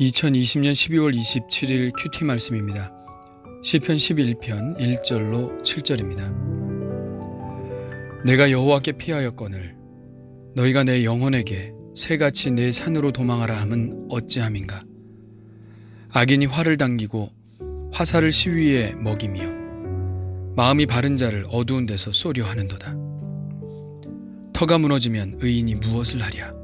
2020년 12월 27일 큐티 말씀입니다. 시편 11편 1절로 7절입니다. 내가 여호와께 피하였거늘 너희가 내 영혼에게 새같이 내 산으로 도망하라 함은 어찌함인가 악인이 활을 당기고 화살을 시위에 먹이며 마음이 바른 자를 어두운 데서 쏘려 하는도다. 터가 무너지면 의인이 무엇을 하랴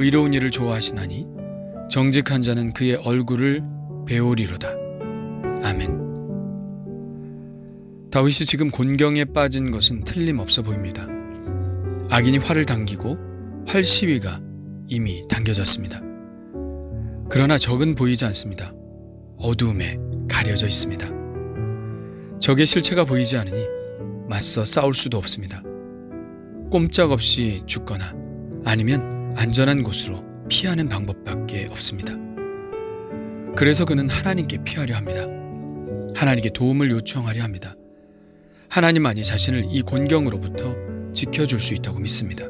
의로운 일을 좋아하시나니 정직한 자는 그의 얼굴을 배우리로다. 아멘. 다윗이 지금 곤경에 빠진 것은 틀림없어 보입니다. 악인이 활을 당기고 활 시위가 이미 당겨졌습니다. 그러나 적은 보이지 않습니다. 어두움에 가려져 있습니다. 적의 실체가 보이지 않으니 맞서 싸울 수도 없습니다. 꼼짝없이 죽거나 아니면 안전한 곳으로 피하는 방법밖에 없습니다. 그래서 그는 하나님께 피하려 합니다. 하나님께 도움을 요청하려 합니다. 하나님만이 자신을 이 곤경으로부터 지켜줄 수 있다고 믿습니다.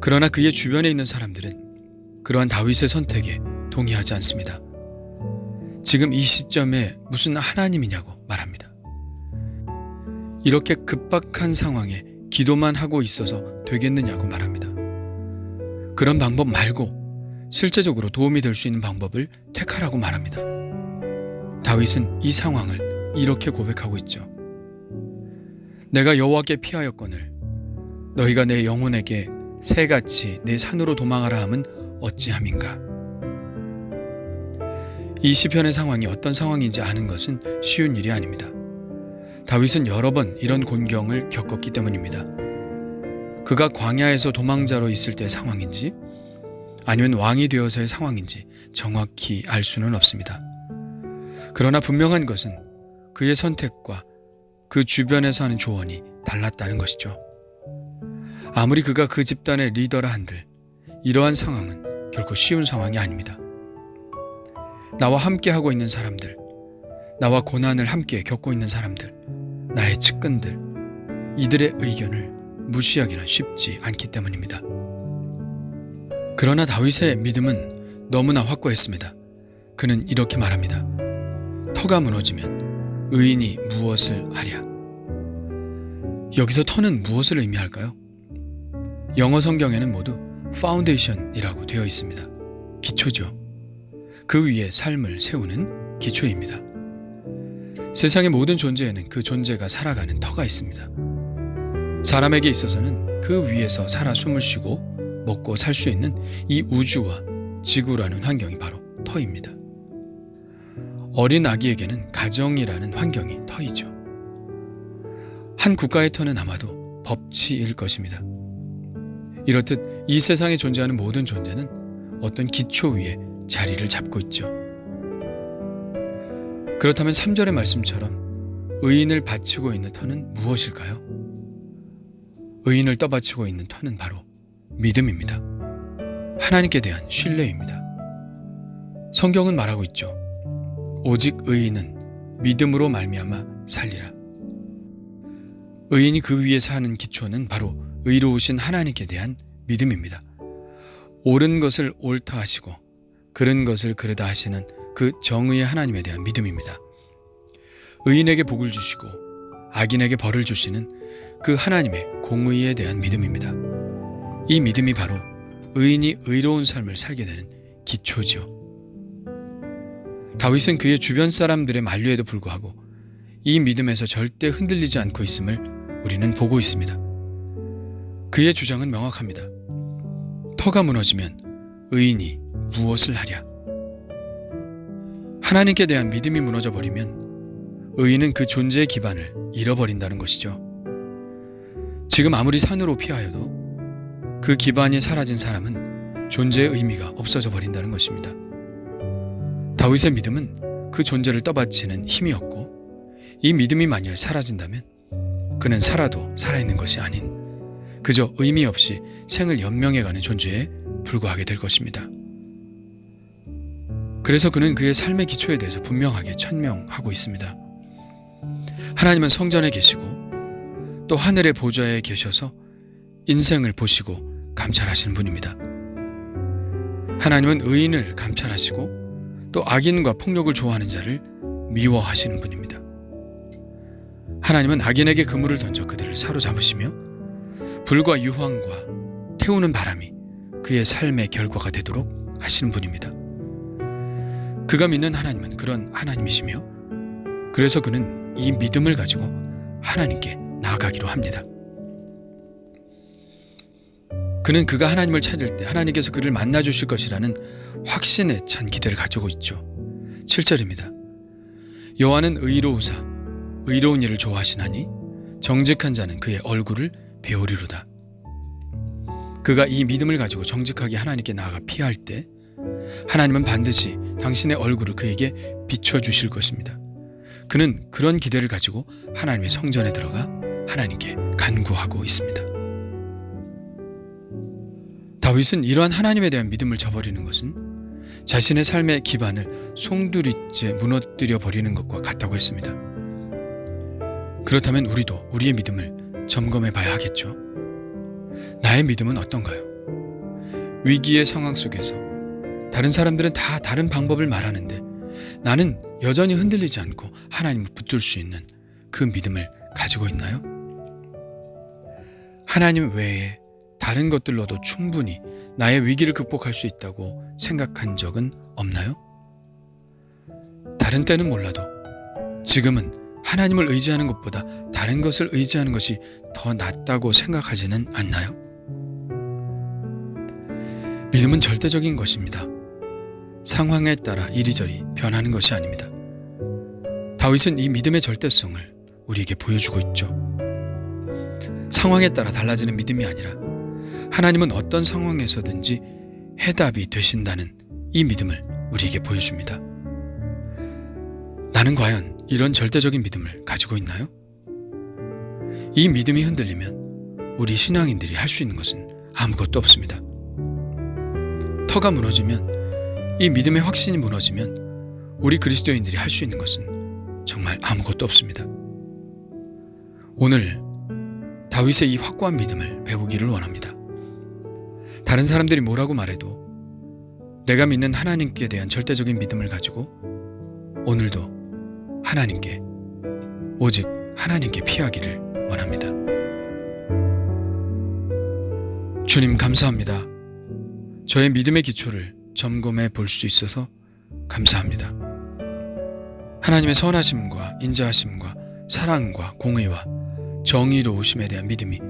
그러나 그의 주변에 있는 사람들은 그러한 다윗의 선택에 동의하지 않습니다. 지금 이 시점에 무슨 하나님이냐고 말합니다. 이렇게 급박한 상황에 기도만 하고 있어서 되겠느냐고 말합니다. 그런 방법 말고 실제적으로 도움이 될 수 있는 방법을 택하라고 말합니다. 다윗은 이 상황을 이렇게 고백하고 있죠. 내가 여호와께 피하였거늘 너희가 내 영혼에게 새같이 내 산으로 도망하라 함은 어찌함인가. 이 시편의 상황이 어떤 상황인지 아는 것은 쉬운 일이 아닙니다. 다윗은 여러 번 이런 곤경을 겪었기 때문입니다. 그가 광야에서 도망자로 있을 때의 상황인지 아니면 왕이 되어서의 상황인지 정확히 알 수는 없습니다. 그러나 분명한 것은 그의 선택과 그 주변에서 하는 조언이 달랐다는 것이죠. 아무리 그가 그 집단의 리더라 한들 이러한 상황은 결코 쉬운 상황이 아닙니다. 나와 함께 하고 있는 사람들, 나와 고난을 함께 겪고 있는 사람들, 나의 측근들, 이들의 의견을 무시하기는 쉽지 않기 때문입니다. 그러나 다윗의 믿음은 너무나 확고했습니다. 그는 이렇게 말합니다. 터가 무너지면 의인이 무엇을 하랴? 여기서 터는 무엇을 의미할까요? 영어 성경에는 모두 foundation이라고 되어 있습니다. 기초죠. 그 위에 삶을 세우는 기초입니다. 세상의 모든 존재에는 그 존재가 살아가는 터가 있습니다. 사람에게 있어서는 그 위에서 살아 숨을 쉬고 먹고 살 수 있는 이 우주와 지구라는 환경이 바로 터입니다. 어린 아기에게는 가정이라는 환경이 터이죠. 한 국가의 터는 아마도 법치일 것입니다. 이렇듯 이 세상에 존재하는 모든 존재는 어떤 기초 위에 자리를 잡고 있죠. 그렇다면 3절의 말씀처럼 의인을 바치고 있는 터는 무엇일까요? 의인을 떠받치고 있는 터는 바로 믿음입니다. 하나님께 대한 신뢰입니다. 성경은 말하고 있죠. 오직 의인은 믿음으로 말미암아 살리라. 의인이 그 위에 사는 기초는 바로 의로우신 하나님께 대한 믿음입니다. 옳은 것을 옳다 하시고 그른 것을 그르다 하시는 그 정의의 하나님에 대한 믿음입니다. 의인에게 복을 주시고 악인에게 벌을 주시는 그 하나님의 공의에 대한 믿음입니다. 이 믿음이 바로 의인이 의로운 삶을 살게 되는 기초지요. 다윗은 그의 주변 사람들의 만류에도 불구하고 이 믿음에서 절대 흔들리지 않고 있음을 우리는 보고 있습니다. 그의 주장은 명확합니다. 터가 무너지면 의인이 무엇을 하랴? 하나님께 대한 믿음이 무너져 버리면 의인은 그 존재의 기반을 잃어버린다는 것이죠. 지금 아무리 산으로 피하여도 그 기반이 사라진 사람은 존재의 의미가 없어져 버린다는 것입니다. 다윗의 믿음은 그 존재를 떠받치는 힘이었고 이 믿음이 만일 사라진다면 그는 살아도 살아있는 것이 아닌 그저 의미 없이 생을 연명해가는 존재에 불과하게 될 것입니다. 그래서 그는 그의 삶의 기초에 대해서 분명하게 천명하고 있습니다. 하나님은 성전에 계시고 또 하늘의 보좌에 계셔서 인생을 보시고 감찰하시는 분입니다. 하나님은 의인을 감찰하시고 또 악인과 폭력을 좋아하는 자를 미워하시는 분입니다. 하나님은 악인에게 그물을 던져 그들을 사로잡으시며 불과 유황과 태우는 바람이 그의 삶의 결과가 되도록 하시는 분입니다. 그가 믿는 하나님은 그런 하나님이시며 그래서 그는 이 믿음을 가지고 하나님께 나아가기로 합니다. 그는 그가 하나님을 찾을 때 하나님께서 그를 만나 주실 것이라는 확신에 찬 기대를 가지고 있죠. 7절입니다. 여호와는 의로우사 의로운 일을 좋아하시나니 정직한 자는 그의 얼굴을 배우리로다. 그가 이 믿음을 가지고 정직하게 하나님께 나아가 피할 때 하나님은 반드시 당신의 얼굴을 그에게 비춰 주실 것입니다. 그는 그런 기대를 가지고 하나님의 성전에 들어가 하나님께 간구하고 있습니다. 다윗은 이러한 하나님에 대한 믿음을 저버리는 것은 자신의 삶의 기반을 송두리째 무너뜨려 버리는 것과 같다고 했습니다. 그렇다면 우리도 우리의 믿음을 점검해 봐야 하겠죠. 나의 믿음은 어떤가요? 위기의 상황 속에서 다른 사람들은 다 다른 방법을 말하는데 나는 여전히 흔들리지 않고 하나님을 붙들 수 있는 그 믿음을 가지고 있나요? 하나님 외에 다른 것들로도 충분히 나의 위기를 극복할 수 있다고 생각한 적은 없나요? 다른 때는 몰라도 지금은 하나님을 의지하는 것보다 다른 것을 의지하는 것이 더 낫다고 생각하지는 않나요? 믿음은 절대적인 것입니다. 상황에 따라 이리저리 변하는 것이 아닙니다. 다윗은 이 믿음의 절대성을 우리에게 보여주고 있죠. 상황에 따라 달라지는 믿음이 아니라 하나님은 어떤 상황에서든지 해답이 되신다는 이 믿음을 우리에게 보여줍니다. 나는 과연 이런 절대적인 믿음을 가지고 있나요? 이 믿음이 흔들리면 우리 신앙인들이 할 수 있는 것은 아무것도 없습니다. 터가 무너지면 이 믿음의 확신이 무너지면 우리 그리스도인들이 할 수 있는 것은 정말 아무것도 없습니다. 오늘 다윗의 이 확고한 믿음을 배우기를 원합니다. 다른 사람들이 뭐라고 말해도 내가 믿는 하나님께 대한 절대적인 믿음을 가지고 오늘도 하나님께 오직 하나님께 피하기를 원합니다. 주님 감사합니다. 저의 믿음의 기초를 점검해 볼 수 있어서 감사합니다. 하나님의 선하심과 인자하심과 사랑과 공의와 정의로우심에 대한 믿음이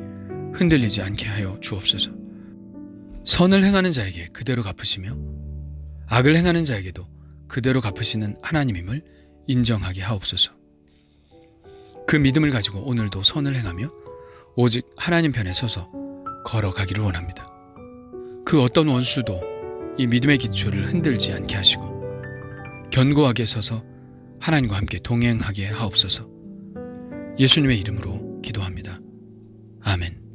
흔들리지 않게 하여 주옵소서. 선을 행하는 자에게 그대로 갚으시며 악을 행하는 자에게도 그대로 갚으시는 하나님임을 인정하게 하옵소서. 그 믿음을 가지고 오늘도 선을 행하며 오직 하나님 편에 서서 걸어가기를 원합니다. 그 어떤 원수도 이 믿음의 기초를 흔들지 않게 하시고 견고하게 서서 하나님과 함께 동행하게 하옵소서. 예수님의 이름으로 기도합니다. 아멘.